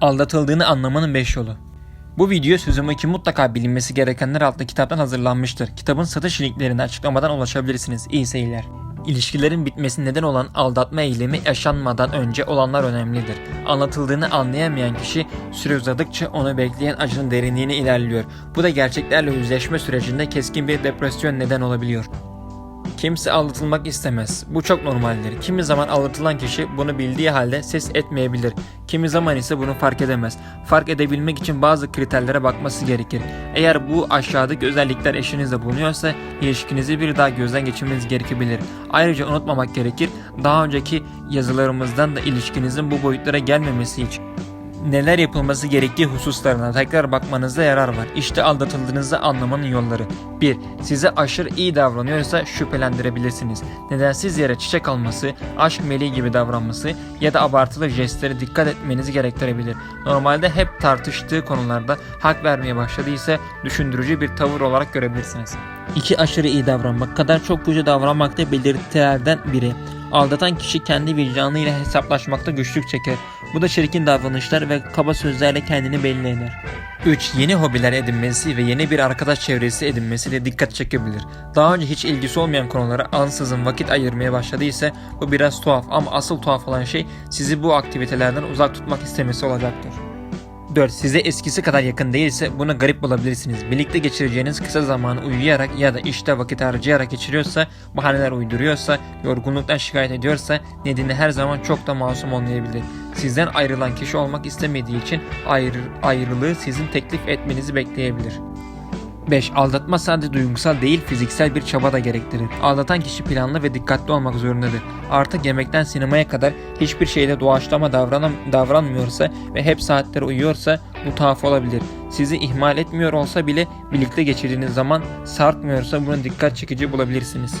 Aldatıldığını anlamanın 5 yolu. Bu video sözümü ki mutlaka bilinmesi gerekenler adlı kitaptan hazırlanmıştır. Kitabın satış linklerine açıklamadan ulaşabilirsiniz. İyi seyirler. İlişkilerin bitmesi neden olan aldatma eylemi yaşanmadan önce olanlar önemlidir. Anlatıldığını anlayamayan kişi süre uzadıkça onu bekleyen acının derinliğine ilerliyor. Bu da gerçeklerle yüzleşme sürecinde keskin bir depresyon neden olabiliyor. Kimse aldatılmak istemez. Bu çok normaldir. Kimi zaman aldatılan kişi bunu bildiği halde ses etmeyebilir. Kimi zaman ise bunu fark edemez. Fark edebilmek için bazı kriterlere bakması gerekir. Eğer bu aşağıdaki özellikler eşinizde bulunuyorsa ilişkinizi bir daha gözden geçirmeniz gerekebilir. Ayrıca unutmamak gerekir. Daha önceki yazılarımızdan da ilişkinizin bu boyutlara gelmemesi için neler yapılması gerektiği hususlarına tekrar bakmanızda yarar var. İşte aldatıldığınızı anlamanın yolları. 1. Size aşırı iyi davranıyorsa şüphelendirebilirsiniz. Nedensiz yere çiçek alması, aşk meleği gibi davranması ya da abartılı jestlere dikkat etmenizi gerektirebilir. Normalde hep tartıştığı konularda hak vermeye başladıysa düşündürücü bir tavır olarak görebilirsiniz. 2. Aşırı iyi davranmak kadar çok kötü davranmak da belirtilerden biri. Aldatan kişi kendi vicdanıyla hesaplaşmakta güçlük çeker. Bu da çirkin davranışlar ve kaba sözlerle kendini belli eder. 3. Yeni hobiler edinmesi ve yeni bir arkadaş çevresi edinmesi de dikkat çekebilir. Daha önce hiç ilgisi olmayan konulara ansızın vakit ayırmaya başladıysa bu biraz tuhaf ama asıl tuhaf olan şey sizi bu aktivitelerden uzak tutmak istemesi olacaktır. 4. Size eskisi kadar yakın değilse bunu garip bulabilirsiniz. Birlikte geçireceğiniz kısa zamanı uyuyarak ya da işte vakit harcayarak geçiriyorsa, bahaneler uyduruyorsa, yorgunluktan şikayet ediyorsa nedeni her zaman çok da masum olmayabilir. Sizden ayrılan kişi olmak istemediği için ayrı, ayrılığı sizin teklif etmenizi bekleyebilir. 5. Aldatma sadece duygusal değil fiziksel bir çaba da gerektirir. Aldatan kişi planlı ve dikkatli olmak zorundadır. Artık yemekten sinemaya kadar hiçbir şeyde doğaçlama davranam davranmıyorsa ve hep saatleri uyuyorsa bu tuhaf olabilir. Sizi ihmal etmiyor olsa bile birlikte geçirdiğiniz zaman sarkmıyorsa bunu dikkat çekici bulabilirsiniz.